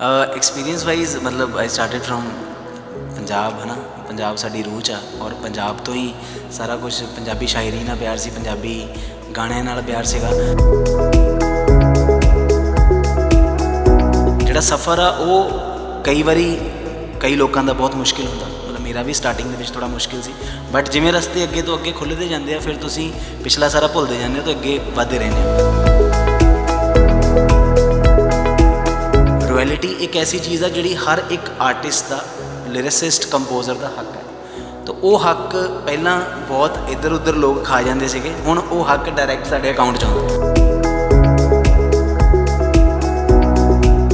Experience wise ਮਤਲਬ ਆਈ started firm Punjab ਹੈ ਨਾ ਪੰਜਾਬ ਸਾਡੀ ਰੂਹ ਚ ਆ ਔਰ ਪੰਜਾਬ ਤੋਂ ਹੀ ਸਾਰਾ ਕੁਝ ਪੰਜਾਬੀ ਸ਼ਾਇਰੀ ਨਾਲ ਪਿਆਰ ਸੀ, ਪੰਜਾਬੀ ਗਾਣਿਆਂ ਨਾਲ ਪਿਆਰ ਸੀਗਾ। ਜਿਹੜਾ ਸਫ਼ਰ ਆ, ਉਹ ਕਈ ਵਾਰੀ ਕਈ ਲੋਕਾਂ ਦਾ ਬਹੁਤ ਮੁਸ਼ਕਿਲ ਹੁੰਦਾ। ਮਤਲਬ ਮੇਰਾ ਵੀ ਸਟਾਰਟਿੰਗ ਦੇ ਵਿੱਚ ਥੋੜਾ ਮੁਸ਼ਕਿਲ ਸੀ। ਬਟ ਜਿਵੇਂ ਰਸਤੇ ਅੱਗੇ ਤੋਂ ਅੱਗੇ ਖੁੱਲ੍ਹਦੇ ਜਾਂਦੇ ਆ, ਫਿਰ ਤੁਸੀਂ ਪਿਛਲਾ ਸਾਰਾ ਭੁੱਲਦੇ ਜਾਂਦੇ ਹੋ ਤੇ ਅੱਗੇ ਵਧਦੇ ਰਹਿੰਦੇ ਹੋ। ਰੋਇਲਟੀ ਇੱਕ ਐਸੀ ਚੀਜ਼ ਆ ਜਿਹੜੀ ਹਰ ਇੱਕ ਆਰਟਿਸਟ ਦਾ ਲਿਰਿਸਿਸਟ ਕੰਪੋਜ਼ਰ ਦਾ ਹੱਕ ਹੈ। ਤਾਂ ਉਹ ਹੱਕ ਪਹਿਲਾਂ ਬਹੁਤ ਇੱਧਰ ਉੱਧਰ ਲੋਕ ਖਾ ਜਾਂਦੇ ਸੀਗੇ, ਹੁਣ ਉਹ ਹੱਕ ਡਾਇਰੈਕਟ ਸਾਡੇ ਅਕਾਊਂਟ 'ਚ ਆਉਂਦਾ।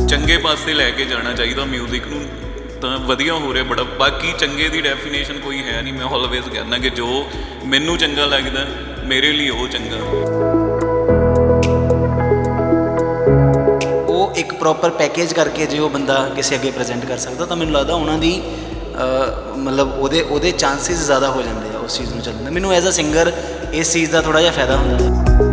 ਚੰਗੇ ਪਾਸੇ ਲੈ ਕੇ ਜਾਣਾ ਚਾਹੀਦਾ 뮤직 ਨੂੰ, ਤਾਂ ਵਧੀਆ ਹੋ ਰਿਹਾ ਬੜਾ। ਬਾਕੀ ਚੰਗੇ ਦੀ ਡੈਫੀਨੇਸ਼ਨ ਕੋਈ ਹੈ ਨਹੀਂ, ਮੈਂ ਆਲਵੇਜ਼ ਕਹਿੰਦਾ ਕਿ ਜੋ ਮੈਨੂੰ ਚੰਗਾ ਲੱਗਦਾ, ਮੇਰੇ ਲਈ ਉਹ ਚੰਗਾ। ਪ੍ਰੋਪਰ ਪੈਕੇਜ ਕਰਕੇ ਜੇ ਉਹ ਬੰਦਾ ਕਿਸੇ ਅੱਗੇ ਪ੍ਰੈਜ਼ੈਂਟ ਕਰ ਸਕਦਾ, ਤਾਂ ਮੈਨੂੰ ਲੱਗਦਾ ਉਹਨਾਂ ਦੀ ਮਤਲਬ ਉਹਦੇ ਉਹਦੇ ਚਾਂਸਸ ਜ਼ਿਆਦਾ ਹੋ ਜਾਂਦੇ ਆ ਉਸ ਚੀਜ਼ ਨੂੰ ਚੱਲਣ ਦਾ। ਮੈਨੂੰ ਐਜ਼ ਅ ਸਿੰਗਰ ਇਸ ਚੀਜ਼ ਦਾ ਥੋੜਾ ਜਿਹਾ ਫਾਇਦਾ ਹੁੰਦਾ।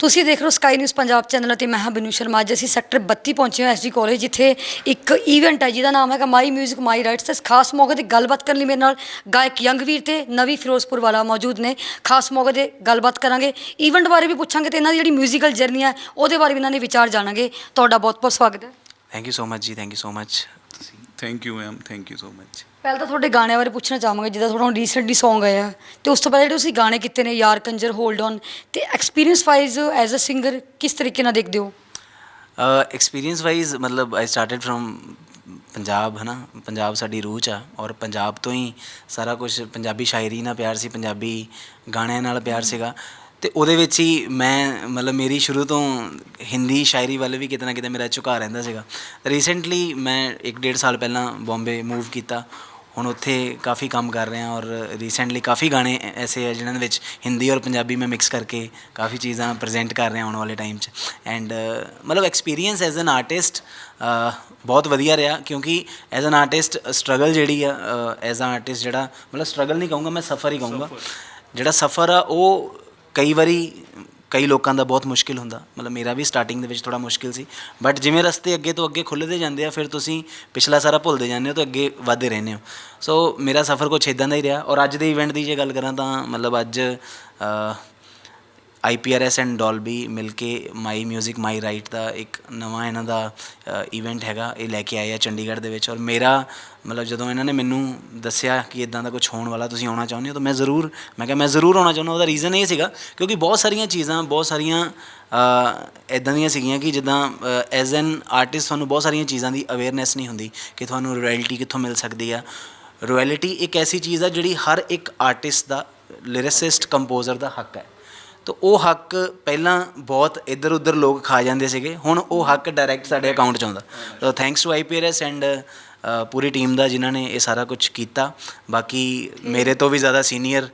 ਤੁਸੀਂ ਦੇਖ ਰਹੇ ਹੋ ਸਕਾਈ ਨਿਊਜ਼ ਪੰਜਾਬ ਚੈਨਲ ਅਤੇ ਮੈਂ ਹਾਂ ਬਿਨੂ ਸ਼ਰਮਾ ਅੱਜ ਅਸੀਂ ਸੈਕਟਰ 32 ਪਹੁੰਚੇ ਹਾਂ ਐਸਡੀ ਕਾਲਜ ਜਿੱਥੇ ਇੱਕ ਇਵੈਂਟ ਹੈ ਜਿਹਦਾ ਨਾਮ ਹੈਗਾ ਮਾਈ 뮤직 ਮਾਈ ਰਾਈਟਸ ਇਸ ਖਾਸ ਮੌਕੇ ਤੇ ਗੱਲਬਾਤ ਕਰਨ ਲਈ ਮੇਰੇ ਨਾਲ ਗਾਇਕ ਯੰਗਵੀਰ ਤੇ ਨਵੀ ਫਿਰੋਜ਼ਪੁਰ ਵਾਲਾ ਮੌਜੂਦ ਨੇ ਖਾਸ ਮੌਕੇ ਤੇ ਗੱਲਬਾਤ ਕਰਾਂਗੇ ਇਵੈਂਟ ਬਾਰੇ ਵੀ ਪੁੱਛਾਂਗੇ ਤੇ ਇਹਨਾਂ ਦੀ ਜਿਹੜੀ 뮤지컬 ਜਰਨੀ ਹੈ ਉਹਦੇ ਬਾਰੇ ਵੀ ਇਹਨਾਂ ਦੇ ਵਿਚਾਰ ਜਾਣਾਂਗੇ ਤੁਹਾਡਾ ਬਹੁਤ ਬਹੁਤ ਸਵਾਗਤ ਹੈ ਥੈਂਕ ਯੂ ਸੋ ਮਚ ਜੀ ਥੈਂਕ ਯੂ ਸੋ ਮਚ ਤੁਸੀਂ thank you ma'am thank you so much ਪਹਿਲਾਂ ਤਾਂ ਤੁਹਾਡੇ ਗਾਣਿਆਂ ਬਾਰੇ ਪੁੱਛਣਾ ਚਾਹਾਂਗੇ ਜਿੱਦਾਂ ਤੁਹਾਡਾ ਹੁਣ ਰੀਸੈਂਟਲੀ Song ਆਇਆ। ਤੇ ਉਸ ਤੋਂ ਪਹਿਲਾਂ ਜਿਹੜੇ ਤੁਸੀਂ ਗਾਣੇ ਕੀਤੇ ਨੇ ਯਾਰ ਕੰਜਰ ਹੋਲਡ ਔਨ ਤੇ experience wise as a singer ਕਿਸ ਤਰੀਕੇ ਨਾਲ ਦੇਖਦੇ ਹੋ? ਐਕਸਪੀਰੀਅੰਸ ਵਾਈਜ਼ ਮਤਲਬ ਆਈ ਸਟਾਰਟਡ ਫਰਮ ਪੰਜਾਬ ਹਨਾ? ਪੰਜਾਬ ਸਾਡੀ ਰੂਹ ਚ ਆ ਔਰ ਪੰਜਾਬ ਤੋਂ ਹੀ ਸਾਰਾ ਕੁਝ ਪੰਜਾਬੀ ਸ਼ਾਇਰੀ ਨਾਲ ਪਿਆਰ ਸੀ ਪੰਜਾਬੀ ਗਾਣਿਆਂ ਨਾਲ ਪਿਆਰ ਸੀਗਾ। ਤੇ ਉਹਦੇ ਵਿੱਚ ਹੀ ਮੈਂ ਮਤਲਬ ਮੇਰੀ ਸ਼ੁਰੂ ਤੋਂ ਹਿੰਦੀ ਸ਼ਾਇਰੀ ਵੱਲ ਵੀ ਕਿਤੇ ਨਾ ਕਿਤੇ ਮੇਰਾ ਝੁਕਾਅ ਰਹਿੰਦਾ ਸੀਗਾ। ਰੀਸੈਂਟਲੀ ਮੈਂ 1.5 ਸਾਲ ਪਹਿਲਾਂ ਬੰਬੇ ਮੂਵ ਕੀਤਾ। ਹੁਣ ਉੱਥੇ ਕਾਫੀ ਕੰਮ ਕਰ ਰਿਹਾ ਔਰ ਰੀਸੈਂਟਲੀ ਕਾਫੀ ਗਾਣੇ ਐਸੇ ਆ ਜਿਨ੍ਹਾਂ ਦੇ ਵਿੱਚ ਹਿੰਦੀ ਔਰ ਪੰਜਾਬੀ ਮੈਂ ਮਿਕਸ ਕਰਕੇ ਕਾਫੀ ਚੀਜ਼ਾਂ ਪ੍ਰੈਜ਼ੈਂਟ ਕਰ ਰਿਹਾ ਆਉਣ ਵਾਲੇ ਟਾਈਮ 'ਚ। ਐਂਡ ਮਤਲਬ ਐਕਸਪੀਰੀਅੰਸ ਐਜ਼ ਐਨ ਆਰਟਿਸਟ ਬਹੁਤ ਵਧੀਆ ਰਿਹਾ ਕਿਉਂਕਿ ਐਜ਼ ਐਨ ਆਰਟਿਸਟ ਸਟਰਗਲ ਜਿਹੜੀ ਆ ਐਜ਼ ਐਨ ਆਰਟਿਸਟ ਜਿਹੜਾ ਮਤਲਬ ਸਟਰਗਲ ਨਹੀਂ ਕਹੂੰਗਾ ਮੈਂ ਸਫਰ ਹੀ ਕਹੂੰਗਾ। ਜਿਹੜਾ ਸਫਰ ਆ ਉਹ ਕਈ ਵਾਰੀ, ਕਈ ਲੋਕਾਂ ਦਾ ਬਹੁਤ ਮੁਸ਼ਕਿਲ ਹੁੰਦਾ। ਮਤਲਬ ਮੇਰਾ ਵੀ ਸਟਾਰਟਿੰਗ ਦੇ ਵਿੱਚ ਥੋੜਾ ਮੁਸ਼ਕਿਲ ਸੀ। ਬਟ ਜਿਵੇਂ ਰਸਤੇ ਅੱਗੇ ਤੋਂ ਅੱਗੇ ਖੁੱਲ੍ਹਦੇ ਜਾਂਦੇ ਆ, ਫਿਰ ਤੁਸੀਂ ਪਿਛਲਾ ਸਾਰਾ ਭੁੱਲਦੇ ਜਾਂਦੇ ਹੋ ਤੇ ਅੱਗੇ ਵਧਦੇ ਰਹਿੰਦੇ ਹੋ। ਸੋ ਮੇਰਾ ਸਫ਼ਰ ਕੁਛ ਇਦਾਂ ਦਾ ਹੀ ਰਿਹਾ। ਔਰ ਅੱਜ ਦੇ ਇਵੈਂਟ ਦੀ ਜੇ ਗੱਲ ਕਰਾਂ ਤਾਂ ਮਤਲਬ ਅੱਜ ਆਈਪੀਆਰਐਸ ਐਂਡ ਡੋਲਬੀ ਮਿਲ ਕੇ ਮਾਈ 뮤직 ਮਾਈ ਰਾਈਟ ਦਾ ਇੱਕ ਨਵਾਂ ਇਹਨਾਂ ਦਾ ਇਵੈਂਟ ਹੈਗਾ, ਇਹ ਲੈ ਕੇ ਆਏ ਆ ਚੰਡੀਗੜ੍ਹ ਦੇ ਵਿੱਚ ਔਰ ਮੇਰਾ ਮਤਲਬ ਜਦੋਂ ਇਹਨਾਂ ਨੇ ਮੈਨੂੰ ਦੱਸਿਆ ਕਿ ਇਦਾਂ ਦਾ ਕੁਝ ਹੋਣ ਵਾਲਾ ਤੁਸੀਂ ਆਉਣਾ ਚਾਹੁੰਦੇ ਹੋ ਤਾਂ ਮੈਂ ਜ਼ਰੂਰ, ਮੈਂ ਕਿਹਾ ਮੈਂ ਜ਼ਰੂਰ ਆਉਣਾ ਚਾਹੁੰਦਾ, ਉਹਦਾ ਰੀਜ਼ਨ ਇਹ ਸੀਗਾ ਕਿਉਂਕਿ ਬਹੁਤ ਸਾਰੀਆਂ ਚੀਜ਼ਾਂ, ਬਹੁਤ ਸਾਰੀਆਂ ਇਦਾਂ ਦੀਆਂ ਸੀਗੀਆਂ ਕਿ ਜਿੱਦਾਂ ਐਜ਼ ਐਨ ਆਰਟਿਸਟ ਤੁਹਾਨੂੰ ਬਹੁਤ ਸਾਰੀਆਂ ਚੀਜ਼ਾਂ ਦੀ ਅਵੇਅਰਨੈਸ ਨਹੀਂ ਹੁੰਦੀ ਕਿ ਤੁਹਾਨੂੰ ਰਾਇਲਟੀ ਕਿੱਥੋਂ ਮਿਲ ਸਕਦੀ ਆ। ਰਾਇਲਟੀ ਇੱਕ ਐਸੀ ਚੀਜ਼ ਆ ਜਿਹੜੀ ਹਰ ਇੱਕ ਆਰਟਿਸਟ ਦਾ ਲਿਰਿਸਿਸਟ ਕੰਪੋਜ਼ਰ ਦਾ ਹੱਕ ਹੈ। ਤਾਂ ਉਹ ਹੱਕ ਪਹਿਲਾਂ ਬਹੁਤ ਇੱਧਰ ਉੱਧਰ ਲੋਕ ਖਾ ਜਾਂਦੇ ਸੀਗੇ, ਹੁਣ ਉਹ ਹੱਕ ਡਾਇਰੈਕਟ ਸਾਡੇ ਅਕਾਊਂਟ 'ਚ ਆਉਂਦਾ। ਤਾਂ ਥੈਂਕਸ ਟੂ ਆਈਪੀਆਰਐਸ ਐਂਡ ਪੂਰੀ ਟੀਮ ਦਾ ਜਿਨ੍ਹਾਂ ਨੇ ਇਹ ਸਾਰਾ ਕੁਝ ਕੀਤਾ। ਬਾਕੀ ਮੇਰੇ ਤੋਂ ਵੀ ਜ਼ਿਆਦਾ ਸੀਨੀਅਰ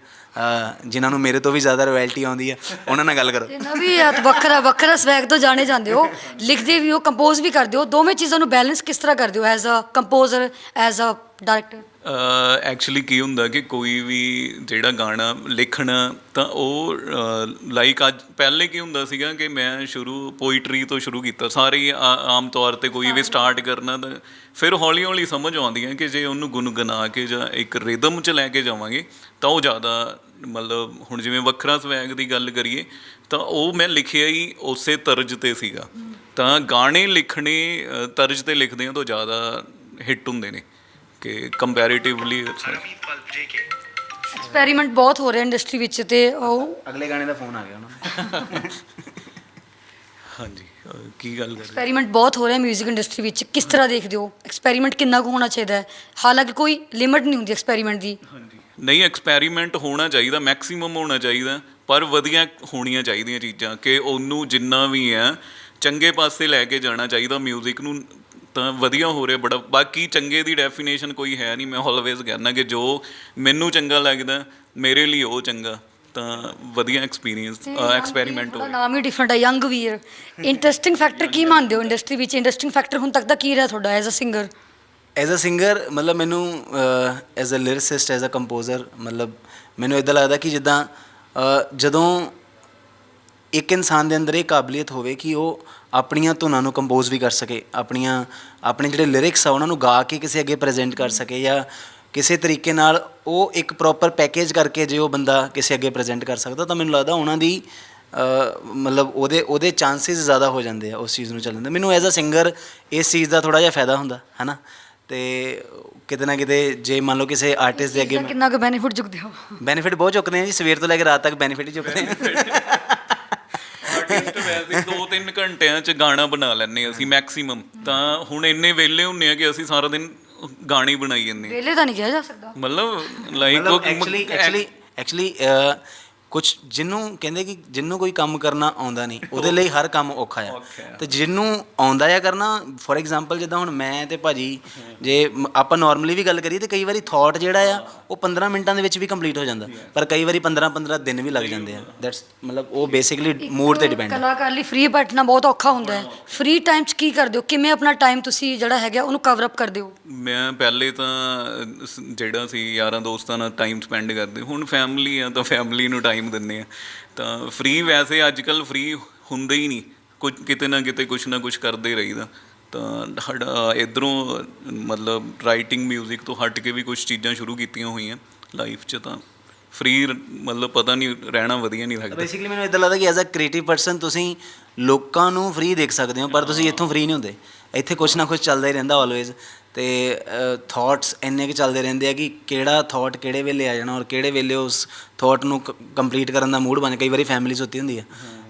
ਜਿਨ੍ਹਾਂ ਨੂੰ ਮੇਰੇ ਤੋਂ ਵੀ ਜ਼ਿਆਦਾ ਰਾਇਲਟੀ ਆਉਂਦੀ ਹੈ ਉਹਨਾਂ ਨਾਲ ਗੱਲ ਕਰੋ। ਤੇ ਨਵੀਂ ਵੱਖਰਾ ਵੱਖਰਾ ਸਵੈਗ ਤੋਂ ਜਾਣੇ ਜਾਂਦੇ ਹੋ, ਲਿਖਦੇ ਵੀ ਹੋ ਕੰਪੋਜ਼ ਵੀ ਕਰਦੇ ਹੋ, ਦੋਵੇਂ ਚੀਜ਼ਾਂ ਨੂੰ ਬੈਲੈਂਸ ਕਿਸ ਤਰ੍ਹਾਂ ਕਰਦੇ ਹੋ as a composer as a director actually ਕੀ ਹੁੰਦਾ ਕਿ ਕੋਈ ਵੀ ਜਿਹੜਾ ਗਾਣਾ ਲਿਖਣਾ ਤਾਂ ਉਹ ਲਾਈਕ ਅੱਜ ਪਹਿਲੇ ਕੀ ਹੁੰਦਾ ਸੀਗਾ ਕਿ ਮੈਂ ਸ਼ੁਰੂ ਪੋਇਟਰੀ ਤੋਂ ਸ਼ੁਰੂ ਕੀਤਾ ਸਾਰੇ ਹੀ ਆਮ ਤੌਰ ਤੇ ਕੋਈ ਵੀ ਸਟਾਰਟ ਕਰਨਾ ਤਾਂ ਫਿਰ ਹੌਲੀ ਹੌਲੀ ਸਮਝ ਆਉਂਦੀਆਂ ਕਿ ਜੇ ਉਹਨੂੰ ਗੁੰਗੁਣਾ ਕੇ ਜਾਂ ਇੱਕ ਰਿਦਮ 'ਚ ਲੈ ਕੇ ਜਾਵਾਂਗੇ ਤਾਂ ਉਹ ਜ਼ਿਆਦਾ ਮਤਲਬ ਹੁਣ ਜਿਵੇਂ ਵੱਖਰਾ ਸਵੈਗ ਦੀ ਗੱਲ ਕਰੀਏ ਤਾਂ ਉਹ ਮੈਂ ਲਿਖਿਆ ਹੀ ਉਸੇ ਤਰਜ ਤੇ ਸੀਗਾ। ਤਾਂ ਗਾਣੇ ਲਿਖਣੇ ਤਰਜ ਤੇ ਲਿਖਦੇ ਆ ਤਾਂ ਜ਼ਿਆਦਾ ਹਿੱਟ ਹੁੰਦੇ ਨੇ। ਕਿ ਕੰਪੈਰੀਟਿਵਲੀ ਐਕਸਪੈਰੀਮੈਂਟ ਬਹੁਤ ਹੋ ਰਿਹਾ ਇੰਡਸਟਰੀ ਵਿੱਚ ਤੇ ਉਹ ਅਗਲੇ ਗਾਣੇ ਦਾ ਫੋਨ ਆ ਗਿਆ ਉਹਨਾਂ ਨੂੰ ਹਾਂਜੀ ਅ, ਕੀ ਗੱਲ ਕਰ ਰਹੇ ਐਕਸਪੈਰੀਮੈਂਟ ਬਹੁਤ ਹੋ ਰਿਹਾ 뮤직 ਇੰਡਸਟਰੀ ਵਿੱਚ ਕਿਸ ਤਰ੍ਹਾਂ ਦੇਖਦੇ ਹੋ ਐਕਸਪੈਰੀਮੈਂਟ ਕਿੰਨਾ ਕੁ ਹੋਣਾ ਚਾਹੀਦਾ ਹੈ ਹਾਲਾਂਕਿ ਕੋਈ ਲਿਮਿਟ ਨਹੀਂ ਹੁੰਦੀ ਐਕਸਪੈਰੀਮੈਂਟ ਦੀ ਹਾਂਜੀ ਨਹੀਂ ਐਕਸਪੈਰੀਮੈਂਟ ਹੋਣਾ ਚਾਹੀਦਾ ਮੈਕਸਿਮਮ ਹੋਣਾ ਚਾਹੀਦਾ ਪਰ ਵਧੀਆ ਹੋਣੀਆਂ ਚਾਹੀਦੀਆਂ ਚੀਜ਼ਾਂ ਕਿ ਉਹਨੂੰ ਜਿੰਨਾ ਵੀ ਹੈ ਚੰਗੇ ਪਾਸੇ ਲੈ ਕੇ ਜਾਣਾ ਚਾਹੀਦਾ 뮤직 ਨੂੰ ਤਾਂ ਵਧੀਆ ਹੋ ਰਿਹਾ ਬੜਾ ਬਾਕੀ ਚੰਗੇ ਦੀ ਡੈਫੀਨੇਸ਼ਨ ਕੋਈ ਹੈ ਨਹੀਂ ਮੈਂ ਆਲਵੇਜ਼ ਕਹਿੰਦਾ ਕਿ ਜੋ ਮੈਨੂੰ ਚੰਗਾ ਲੱਗਦਾ ਮੇਰੇ ਲਈ ਉਹ ਚੰਗਾ ਤਾਂ ਵਧੀਆ ਐਕਸਪੀਰੀਅੰਸ ਐਕਸਪੈਰੀਮੈਂਟ ਹੋ ਨਾਮ ਹੀ ਡਿਫਰੈਂਟ ਹੈ ਯੰਗ ਵੀਰ। ਇੰਟਰਸਟਿੰਗ ਫੈਕਟਰ ਕੀ ਮੰਨਦੇ ਹੋ ਇੰਡਸਟਰੀ ਵਿੱਚ? ਇੰਟਰਸਟਿੰਗ ਫੈਕਟਰ ਹੁਣ ਤੱਕ ਦਾ ਕੀ ਰਿਹਾ ਤੁਹਾਡਾ as a singer as a singer ਮਤਲਬ ਮੈਨੂੰ as a lyricist as a composer ਮਤਲਬ ਮੈਨੂੰ ਇਦਾਂ ਲੱਗਦਾ ਕਿ ਜਿੱਦਾਂ ਜਦੋਂ ਇੱਕ ਇਨਸਾਨ ਦੇ ਅੰਦਰ ਇਹ ਕਾਬਲੀਅਤ ਹੋਵੇ ਕਿ ਉਹ ਆਪਣੀਆਂ ਧੁਨਾਂ ਨੂੰ ਕੰਪੋਜ਼ ਵੀ ਕਰ ਸਕੇ ਆਪਣੀਆਂ ਆਪਣੇ ਜਿਹੜੇ ਲਿਰਿਕਸ ਆ ਉਹਨਾਂ ਨੂੰ ਗਾ ਕੇ ਕਿਸੇ ਅੱਗੇ ਪ੍ਰੈਜ਼ੈਂਟ ਕਰ ਸਕੇ ਜਾਂ ਕਿਸੇ ਤਰੀਕੇ ਨਾਲ ਉਹ ਇੱਕ ਪ੍ਰੋਪਰ ਪੈਕੇਜ ਕਰਕੇ ਜੇ ਉਹ ਬੰਦਾ ਕਿਸੇ ਅੱਗੇ ਪ੍ਰੈਜ਼ੈਂਟ ਕਰ ਸਕਦਾ ਤਾਂ ਮੈਨੂੰ ਲੱਗਦਾ ਉਹਨਾਂ ਦੀ ਮਤਲਬ ਉਹਦੇ ਉਹਦੇ ਚਾਂਸਸ ਜ਼ਿਆਦਾ ਹੋ ਜਾਂਦੇ ਆ ਉਸ ਚੀਜ਼ ਨੂੰ ਚੱਲਣ ਦੇ। ਮੈਨੂੰ ਐਜ਼ ਅ ਸਿੰਗਰ ਇਸ ਚੀਜ਼ ਦਾ ਥੋੜਾ ਜਿਹਾ ਫਾਇਦਾ ਹੁੰਦਾ ਹਨਾ? ਤੇ ਕਿਤੇ ਨਾ ਕਿਤੇ ਜੇ ਮੰਨ ਲਓ ਕਿਸੇ ਆਰਟਿਸਟ ਦੇ ਅੱਗੇ ਕਿੰਨਾ ਕੁ ਬੈਨੀਫਿਟ ਚੁੱਕਦੇ ਹੋ? ਬੈਨੀਫਿਟ ਬਹੁਤ ਚੁੱਕਦੇ ਆ ਜੀ ਸਵੇਰ ਤੋਂ ਲੈ ਕੇ ਰਾਤ ਤੱਕ ਬੈਨੀਫਿਟ ਹੀ ਚੁੱਕਦੇ ਆ। ਆਰਟਿਸਟ ਵੈਸੇ 2-3 ਘੰਟਿਆਂ 'ਚ ਗਾਣਾ ਬਣਾ ਲੈਂਦੇ ਅਸੀਂ ਮੈਕਸਿਮਮ ਤਾਂ ਹੁਣ ਇੰਨੇ ਵਿਹਲੇ ਹੁੰਨੇ ਆ ਕਿ ਅਸੀਂ ਸਾਰਾ ਦਿਨ ਗਾਣੇ ਬਣਾਈ ਜਾਂਦੇ ਹਾਂ। ਵੇਲੇ ਤਾਂ ਨਹੀਂ ਕਿਹਾ ਜਾ ਸਕਦਾ। ਮਤਲਬ ਲਾਈਕ ਐਕਚੁਅਲੀ ਐਕਚੁਅਲੀ ਐਕਚੁਅਲੀ ਕੁਝ ਜਿਹਨੂੰ ਕਹਿੰਦੇ ਕਿ ਜਿਹਨੂੰ ਕੋਈ ਕੰਮ ਕਰਨਾ ਆਉਂਦਾ ਨਹੀਂ ਉਹਦੇ ਲਈ ਹਰ ਕੰਮ ਔਖਾ ਆ। ਤੇ ਜਿਹਨੂੰ ਆਉਂਦਾ ਆ ਕਰਨਾ ਫੋਰ ਐਗਜ਼ਾਮਪਲ ਜਿੱਦਾਂ ਹੁਣ ਮੈਂ ਤੇ ਭਾਜੀ ਜੇ ਆਪਾਂ ਨਾਰਮਲੀ ਵੀ ਗੱਲ ਕਰੀਏ ਤੇ ਕਈ ਵਾਰੀ ਥਾਟ ਜਿਹੜਾ ਆ ਉਹ 15 ਮਿੰਟਾਂ ਦੇ ਵਿੱਚ ਵੀ ਕੰਪਲੀਟ ਹੋ ਜਾਂਦਾ। ਪਰ ਕਈ ਵਾਰੀ 15 15 ਦਿਨ ਵੀ ਲੱਗ ਜਾਂਦੇ ਆ। ਦੈਟਸ ਮਤਲਬ ਉਹ ਬੇਸਿਕਲੀ ਮੂਡ ਤੇ ਡਿਪੈਂਡ ਕਲਾਕਾਰ ਲਈ ਫ੍ਰੀ ਬੈਠਣਾ ਬਹੁਤ ਔਖਾ ਹੁੰਦਾ ਹੈ। ਫ੍ਰੀ ਟਾਈਮ 'ਚ ਕੀ ਕਰਦੇ ਹੋ? ਕਿਵੇਂ ਆਪਣਾ ਟਾਈਮ ਤੁਸੀਂ ਜਿਹੜਾ ਹੈਗਾ ਉਹਨੂੰ ਕਵਰ ਅਪ ਕਰਦੇ ਹੋ? ਮੈਂ ਪਹਿਲੇ ਤਾਂ ਜਿਹੜਾ ਸੀ ਯਾਰਾਂ ਦੋਸਤਾਂ ਨਾਲ ਟਾਈਮ ਸਪੈਂਡ ਕਰਦੇ। ਹੁਣ ਫੈਮਿਲੀ ਆ ਤਾਂ ਫੈਮਿਲੀ ਨੂੰ ਟਾਈਮ ਦਿੰਦੇ ਆ। ਤਾਂ ਫ੍ਰੀ ਵੈਸੇ ਅੱਜ ਕੱਲ ਫ੍ਰੀ ਹੁੰਦੇ ਹੀ ਨਹੀਂ। ਕੁਝ ਕਿਤੇ ਨਾ ਕਿਤੇ ਕੁਝ ਨਾ ਕੁਝ ਕਰਦੇ ਹੀ ਰਹੀਦਾ। ਤਾਂ ਇਧਰੋਂ ਮਤਲਬ ਰਾਈਟਿੰਗ 뮤직 ਤੋਂ ਹਟ ਕੇ ਵੀ ਕੁਝ ਚੀਜ਼ਾਂ ਸ਼ੁਰੂ ਕੀਤੀਆਂ ਹੋਈਆਂ ਲਾਈਫ 'ਚ ਤਾਂ। ਫ੍ਰੀ ਮਤਲਬ ਪਤਾ ਨਹੀਂ, ਰਹਿਣਾ ਵਧੀਆ ਨਹੀਂ ਲੱਗਦਾ। ਬੇਸਿਕਲੀ ਮੈਨੂੰ ਇਦਾਂ ਲੱਗਦਾ ਕਿ ਐਜ਼ ਅ ਕ੍ਰੀਏਟਿਵ ਪਰਸਨ ਤੁਸੀਂ ਲੋਕਾਂ ਨੂੰ ਫ੍ਰੀ ਦੇਖ ਸਕਦੇ ਹੋ, ਪਰ ਤੁਸੀਂ ਇੱਥੋਂ ਫ੍ਰੀ ਨਹੀਂ ਹੁੰਦੇ। ਇੱਥੇ ਕੁਝ ਨਾ ਕੁਝ ਚੱਲਦਾ ਹੀ ਰਹਿੰਦਾ ਆਲਵੇਜ਼ ਤੇ ਥਾਟਸ ਇੰਨੇ ਕਿ ਚੱਲਦੇ ਰਹਿੰਦੇ ਆ ਕਿ ਕਿਹੜਾ ਥਾਟ ਕਿਹੜੇ ਵੇਲੇ ਆ ਜਾਣਾ ਔਰ ਕਿਹੜੇ ਵੇਲੇ ਉਸ ਥਾਟ ਨੂੰ ਕੰਪਲੀਟ ਕਰਨ ਦਾ ਮੂਡ ਬਣ ਕਈ ਵਾਰੀ ਫੈਮਿਲੀਜ਼ ਹੁੰਦੀ ਹੁੰਦੀ ਆ।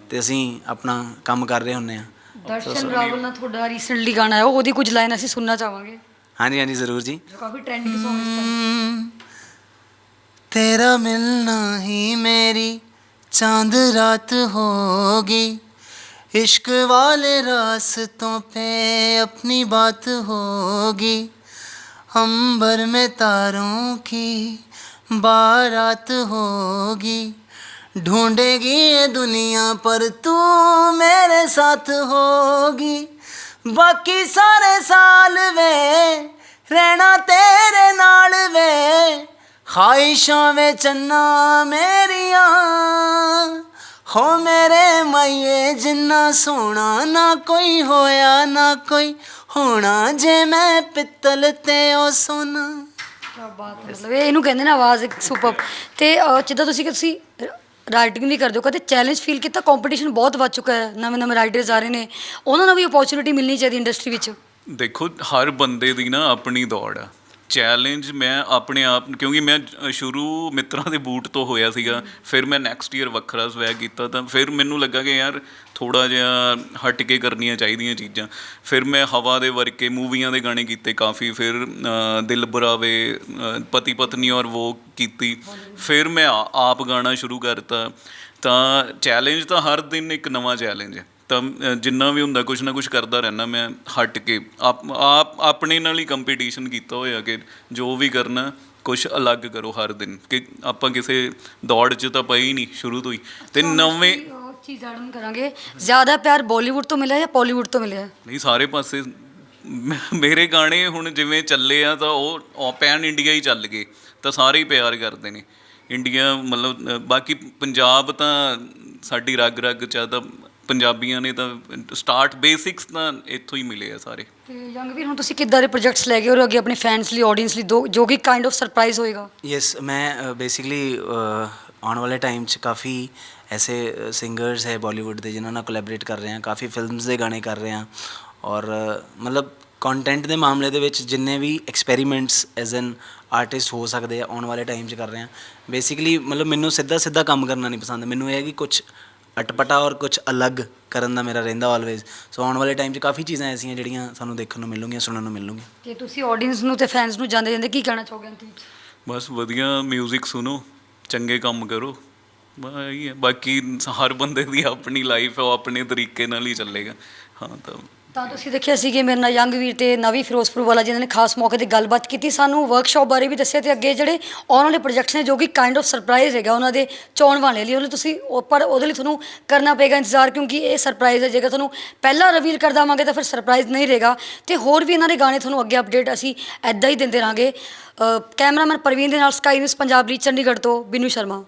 ਤੇ ਅਸੀਂ ਆਪਣਾ ਕੰਮ ਕਰ ਰਹੇ ਹੁੰਨੇ ਆ। ਦਰਸ਼ਨ ਰਾਵਲ ਨਾਲ ਤੁਹਾਡਾ ਰੀਸੈਂਟਲੀ ਗਾਣਾ ਆਇਆ ਉਹਦੀ ਕੁਝ ਲਾਈਨ ਅਸੀਂ ਸੁਣਨਾ ਚਾਹਾਂਗੇ। ਹਾਂਜੀ ਹਾਂਜੀ ਜ਼ਰੂਰ ਜੀ। ਕਾਫੀ ਟ੍ਰੈਂਡਿੰਗ ਸੌਂਗ ਹੈ ਤੇਰਾ ਮਿਲਣਾ ਹੀ ਮੇਰੀ ਚਾਂਦ ਰਾਤ ਹੋਗੀ इश्क वाले रास्तों पे अपनी बात होगी अंबर में तारों की बारात होगी ढूंढेगी ये दुनिया पर तू मेरे साथ होगी बाकी सारे साल वे रहना तेरे नाल वे ਖਾਇਸ਼ਾਂ ਵਿੱਚ ਚੰਨਾ ਮੇਰੀਆਂ ਹੋ ਮੇਰੇ ਮਈਏ ਜਿੰਨਾ ਸੋਹਣਾ ਨਾ ਕੋਈ ਹੋਇਆ ਨਾ ਕੋਈ ਹੋਣਾ। ਜੇ ਮੈਂ ਪਿੱਤਲ ਤੇ ਉਹ ਸੋਨਾ। ਬਾਤ ਮਤਲਬ ਇਹਨੂੰ ਕਹਿੰਦੇ ਨੇ ਆਵਾਜ਼ ਸੁਪਰ ਤੇ ਜਿੱਦਾਂ ਤੁਸੀਂ ਤੁਸੀਂ ਰਾਈਟਿੰਗ ਵੀ ਕਰਦੇ ਹੋ ਕਦੇ ਚੈਲੰਜ ਫੀਲ ਕੀਤਾ? ਕੰਪੀਟੀਸ਼ਨ ਬਹੁਤ ਵੱਧ ਚੁੱਕਾ ਹੈ। ਨਵੇਂ ਨਵੇਂ ਰਾਈਟਰਸ ਆ ਰਹੇ ਨੇ। ਉਹਨਾਂ ਨੂੰ ਵੀ ਓਪਰਚ्युनिटी ਮਿਲਣੀ ਚਾਹੀਦੀ ਇੰਡਸਟਰੀ ਵਿੱਚ। ਦੇਖੋ ਹਰ ਬੰਦੇ ਦੀ ਨਾ ਆਪਣੀ ਦੌੜ ਆ। ਚੈਲੰਜ ਮੈਂ ਆਪਣੇ ਆਪ ਕਿਉਂਕਿ ਮੈਂ ਸ਼ੁਰੂ ਮਿੱਤਰਾਂ ਦੇ ਬੂਟ ਤੋਂ ਹੋਇਆ ਸੀਗਾ, ਫਿਰ ਮੈਂ ਨੈਕਸਟ ਈਅਰ ਵੱਖਰਾ ਸਵੈਗ ਕੀਤਾ ਤਾਂ ਫਿਰ ਮੈਨੂੰ ਲੱਗਾ ਕਿ ਯਾਰ ਥੋੜਾ ਜਿਹਾ ਹਟ ਕੇ ਕਰਨੀਆਂ ਚਾਹੀਦੀਆਂ ਚੀਜ਼ਾਂ। ਫਿਰ ਮੈਂ ਹਵਾ ਦੇ ਵਰਕੇ ਮੂਵੀਆਂ ਦੇ ਗਾਣੇ ਕੀਤੇ ਕਾਫੀ, ਫਿਰ ਦਿਲ ਬਰਾਵੇ ਪਤੀ ਪਤਨੀ ਔਰ ਉਹ ਕੀਤੀ। ਫਿਰ ਮੈਂ ਆਪ ਗਾਣਾ ਸ਼ੁਰੂ ਕਰਤਾ। ਤਾਂ ਚੈਲੰਜ ਤਾਂ ਹਰ ਦਿਨ ਇੱਕ ਨਵਾਂ ਚੈਲੰਜ ਹੈ। ਤਾਂ ਜਿੰਨਾ ਵੀ ਹੁੰਦਾ ਕੁਝ ਨਾ ਕੁਝ ਕਰਦਾ ਰਹਿਣਾ ਮੈਂ ਹਟ ਕੇ। ਆਪ ਆਪ ਆਪਣੇ ਨਾਲ ਹੀ ਕੰਪੀਟੀਸ਼ਨ ਕੀਤਾ ਹੋਇਆ ਕਿ ਜੋ ਵੀ ਕਰਨਾ ਕੁਝ ਅਲੱਗ ਕਰੋ ਹਰ ਦਿਨ। ਕਿ ਆਪਾਂ ਕਿਸੇ ਦੌੜ 'ਚ ਤਾਂ ਹੀ ਨਹੀਂ ਸ਼ੁਰੂ ਤੋਂ ਹੀ। ਤੇ ਨਵੇਂ ਚੀਜ਼ ਐਡਮ ਕਰਾਂਗੇ। ਜ਼ਿਆਦਾ ਪਿਆਰ ਬਾਲੀਵੁੱਡ ਤੋਂ ਮਿਲਿਆ ਜਾਂ ਪਾਲੀਵੁੱਡ ਤੋਂ ਮਿਲਿਆ? ਨਹੀਂ ਸਾਰੇ ਪਾਸੇ ਮੇਰੇ ਗਾਣੇ ਹੁਣ ਜਿਵੇਂ ਚੱਲੇ ਆ ਤਾਂ ਉਹ ਪੈਨ ਇੰਡੀਆ ਹੀ ਚੱਲ ਗਏ। ਤਾਂ ਸਾਰੇ ਹੀ ਪਿਆਰ ਕਰਦੇ ਨੇ। ਇੰਡੀਆ ਮਤਲਬ ਬਾਕੀ ਪੰਜਾਬ ਤਾਂ ਸਾਡੀ ਰਗ ਰਗ ਚ ਤਾਂ ਪੰਜਾਬੀਆਂ ਨੇ ਤਾਂ ਸਟਾਰਟ ਬੇਸਿਕਸ ਤਾਂ ਇੱਥੋਂ ਹੀ ਮਿਲੇ ਆ ਸਾਰੇ। ਤੇ ਯੰਗ ਵੀਰ ਹੁਣ ਤੁਸੀਂ ਕਿੱਦਾਂ ਦੇ ਪ੍ਰੋਜੈਕਟਸ ਲੈ ਕੇ ਹੋ ਅੱਗੇ ਆਪਣੇ ਫੈਨਸ ਲਈ ਆਡੀਅנס ਲਈ ਦੋ ਜੋ ਕਿ ਕਾਈਂਡ ਆਫ ਸਰਪ੍ਰਾਈਜ਼ ਹੋਏਗਾ? ਯੈਸ ਮੈਂ ਬੇਸਿਕਲੀ ਆਉਣ ਵਾਲੇ ਟਾਈਮ 'ਚ ਕਾਫੀ ਐਸੇ ਸਿੰਗਰਸ ਹੈ ਬਾਲੀਵੁੱਡ ਦੇ ਜਿਨ੍ਹਾਂ ਨਾਲ ਕੋਲੈਬੋਰੇਟ ਕਰ ਰਹੇ ਹਾਂ ਕਾਫੀ ਫਿਲਮਸ ਦੇ ਗਾਣੇ ਕਰ ਰਹੇ ਹਾਂ ਔਰ ਅ, ਮਤਲਬ ਕੰਟੈਂਟ ਦੇ ਮਾਮਲੇ ਦੇ ਵਿੱਚ ਜਿੰਨੇ ਵੀ ਐਕਸਪੈਰੀਮੈਂਟਸ ਐਜ਼ ਐਨ ਆਰਟਿਸਟ ਹੋ ਸਕਦੇ ਆ ਆਉਣ ਵਾਲੇ ਟਾਈਮ 'ਚ ਕਰ ਰਹੇ ਹਾਂ। ਬੇਸਿਕਲੀ ਮਤਲਬ ਮੈਨੂੰ ਸਿੱਧਾ ਸਿੱਧਾ ਕੰਮ ਕਰਨਾ ਨਹੀਂ ਪਸੰਦ। ਮੈਨੂੰ ਇਹ ਹੈ ਕਿ ਕੁਝ ਅਟਪਟਾ ਔਰ ਕੁਝ ਅਲੱਗ ਕਰਨ ਦਾ ਮੇਰਾ ਰਹਿੰਦਾ ਆਲਵੇਜ਼ ਸੋ ਆਉਣ ਵਾਲੇ ਟਾਈਮ 'ਚ ਕਾਫੀ ਚੀਜ਼ਾਂ ਐਸੀਆਂ ਜਿਹੜੀਆਂ ਸਾਨੂੰ ਦੇਖਣ ਨੂੰ ਮਿਲਣਗੀਆਂ ਸੁਣਨ ਨੂੰ ਮਿਲਣਗੀਆਂ। ਤੇ ਤੁਸੀਂ ਆਡੀਅנס ਨੂੰ ਤੇ ਫੈਨਸ ਨੂੰ ਜਾਂਦੇ ਜਾਂਦੇ ਕੀ ਕਹਿਣਾ ਚਾਹੋਗੇ ਅੰਕਿਤ ਬਸ ਵਧੀਆ 뮤직 ਸੁਣੋ ਚੰਗੇ ਕੰਮ ਕਰੋ। ਬਾਈ ਬਾਕੀ ਹਰ ਬੰਦੇ ਦੀ ਆਪਣੀ ਲਾਈਫ ਹੈ ਉਹ ਆਪਣੇ ਤਰੀਕੇ ਨਾਲ ਹੀ ਚੱਲੇਗਾ। ਹਾਂ ਤਾਂ ਤਾਂ ਤੁਸੀਂ ਦੇਖਿਆ ਸੀ ਕਿ ਮੇਰੇ ਨਾਲ ਯੰਗ ਵੀਰ ਤੇ ਨਵੀਂ ਫਿਰੋਜ਼ਪੁਰ ਵਾਲਾ ਜਿਨ੍ਹਾਂ ਨੇ ਖਾਸ ਮੌਕੇ ਤੇ ਗੱਲਬਾਤ ਕੀਤੀ, ਸਾਨੂੰ ਵਰਕਸ਼ਾਪ ਬਾਰੇ ਵੀ ਦੱਸਿਆ ਤੇ ਅੱਗੇ ਜਿਹੜੇ ਆਉਣ ਵਾਲੇ ਪ੍ਰੋਜੈਕਟਸ ਨੇ ਜੋ ਕਿ ਕਾਈਂਡ ਆਫ ਸਰਪ੍ਰਾਈਜ਼ ਹੈਗਾ ਉਹਨਾਂ ਦੇ ਚੋਣ ਵਾਲੇ ਲਈ ਉਹਦੇ ਤੁਸੀਂ ਉਹ ਪਰ ਉਹਦੇ ਲਈ ਤੁਹਾਨੂੰ ਕਰਨਾ ਪਏਗਾ ਇੰਤਜ਼ਾਰ ਕਿਉਂਕਿ ਇਹ ਸਰਪ੍ਰਾਈਜ਼ ਹੈ, ਜੇਕਰ ਤੁਹਾਨੂੰ ਪਹਿਲਾਂ ਰਿਵੀਲ ਕਰ ਦੇਵਾਂਗੇ ਤਾਂ ਫਿਰ ਸਰਪ੍ਰਾਈਜ਼ ਨਹੀਂ ਰਹੇਗਾ। ਤੇ ਹੋਰ ਵੀ ਇਹਨਾਂ ਦੇ ਗਾਣੇ ਤੁਹਾਨੂੰ ਅੱਗੇ ਅਪਡੇਟ ਅਸੀਂ ਐਦਾਂ ਹੀ ਦਿੰਦੇ ਰਾਂਗੇ ਕੈਮਰਾਮੈਨ ਪ੍ਰਵੀਨ ਦੇ ਨਾਲ ਸਕਾਈ ਨਿਊਜ਼ ਪੰਜਾਬ ਲਈ ਚੰਡੀਗੜ੍ਹ ਤੋਂ ਬਿਨੂ ਸ਼ਰਮਾ।